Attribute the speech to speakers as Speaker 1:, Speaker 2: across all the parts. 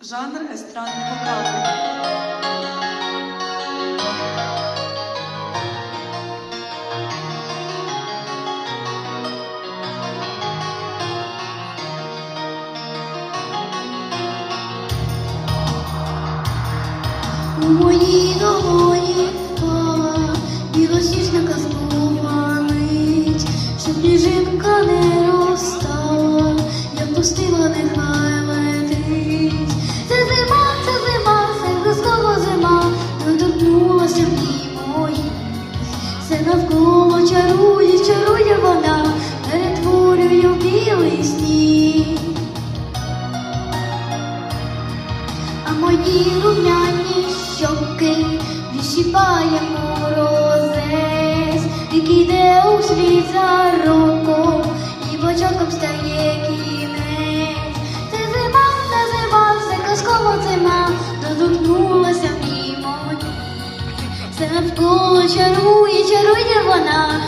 Speaker 1: Жанр естрадний вокал.
Speaker 2: У моїй долоні білосніжна казкова мить, щоб сніжинка не розстала, я пустила, нехай Мої рум'яні щоки. Відщипає морозець, який йде у слід за роком, і початком стає кінець. Це зима, це зима, це казкова зима, доторкнулася мімо все навколо чарує, чарує вона,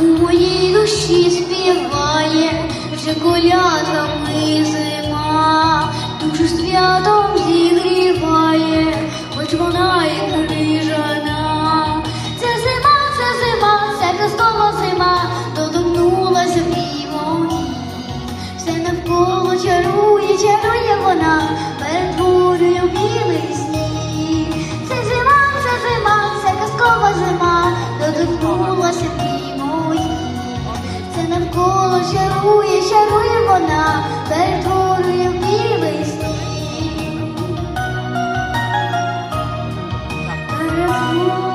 Speaker 2: У моїй душі співає вже колядками зима, душу святом зігріває, хоч вона і крижана. Це зима, це зима, це казкова зима, доторкнулася мої. Все навколо чарує, чарує вона, Oh.